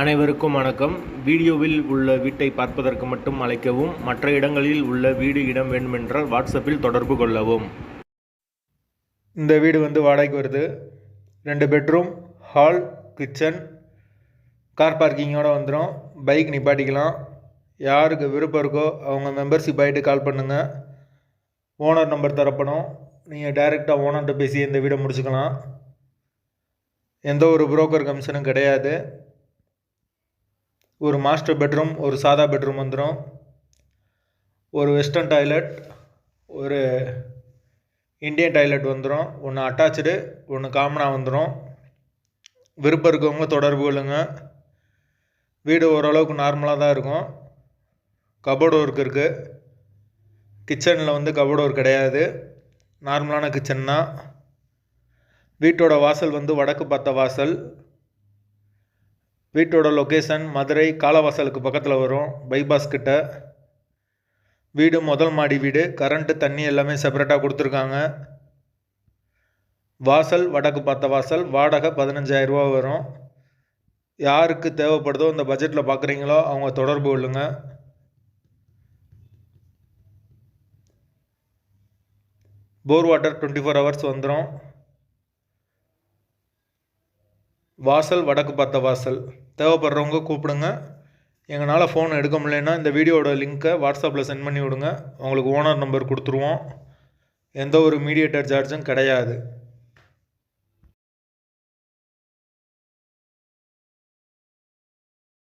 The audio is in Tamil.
அனைவருக்கும் வணக்கம். வீடியோவில் உள்ள வீட்டை பார்ப்பதற்கு மட்டும் அழைக்கவும் மற்ற இடங்களில் உள்ள வீடு இடம் வேண்டுமென்றால் வாட்ஸ்அப்பில் தொடர்பு கொள்ளவும். இந்த வீடு வந்து வாடகைக்கு வருது. ரெண்டு பெட்ரூம் ஹால் கிச்சன் கார் பார்க்கிங்கோடு வந்துடும் பைக் நிப்பாட்டிக்கலாம். யாருக்கு விருப்பம் இருக்கோ அவங்க மெம்பர்ஷிப் ஆகிட்டு கால் பண்ணுங்கள் ஓனர் நம்பர் தரப்படும். நீங்கள் டைரெக்டாக ஓனர்கிட்ட பேசி இந்த வீடை முடிச்சுக்கலாம். எந்த ஒரு புரோக்கர் கமிஷனும் கிடையாது. ஒரு மாஸ்டர் பெட்ரூம் ஒரு சாதா பெட்ரூம் வந்துடும் ஒரு வெஸ்டர்ன் டாய்லெட் ஒரு இந்தியன் டாய்லெட் வந்துடும் ஒன்று அட்டாச்சு ஒன்று காமனாக வந்துடும் விருப்பம் இருக்கவங்க தொடர்பு கொள்ளுங்க. வீடு ஓரளவுக்கு நார்மலாக தான் இருக்கும். கபோர்டு ஒர்க் இருக்குது கிச்சனில் வந்து கபோர்டு ஒர்க் கிடையாது. நார்மலான கிச்சன் தான். வீட்டோட வாசல் வந்து வடக்கு பார்த்த வாசல். வீட்டோட லொக்கேஷன் மதுரை காலவாசலுக்கு பக்கத்தில் வரும். பைபாஸ் கிட்ட. வீடு முதல் மாடி வீடு. கரண்ட்டு தண்ணி எல்லாமே செப்பரேட்டாக கொடுத்துருக்காங்க. வாசல் வடக்கு பார்த்த வாசல். வாடகை பதினஞ்சாயிரரூபா வரும். யாருக்கு தேவைப்படுதோ இந்த பட்ஜெட்டில் பார்க்குறீங்களோ அவங்க தொடர்பு கொள்ளுங்க. Bore water twenty four hours வந்துடும் வாசல் வடக்கு பார்த்த வாசல். தேவைப்படுறவங்க கூப்பிடுங்க. எங்களால் ஃபோன் எடுக்க முடியலன்னா இந்த வீடியோட லிங்க்கை வாட்ஸ்அப்பில் சென்ட் பண்ணி விடுங்க. உங்களுக்கு ஓனர் நம்பர் கொடுத்துருவோம். எந்த ஒரு மீடியேட்டர் சார்ஜும் கிடையாது.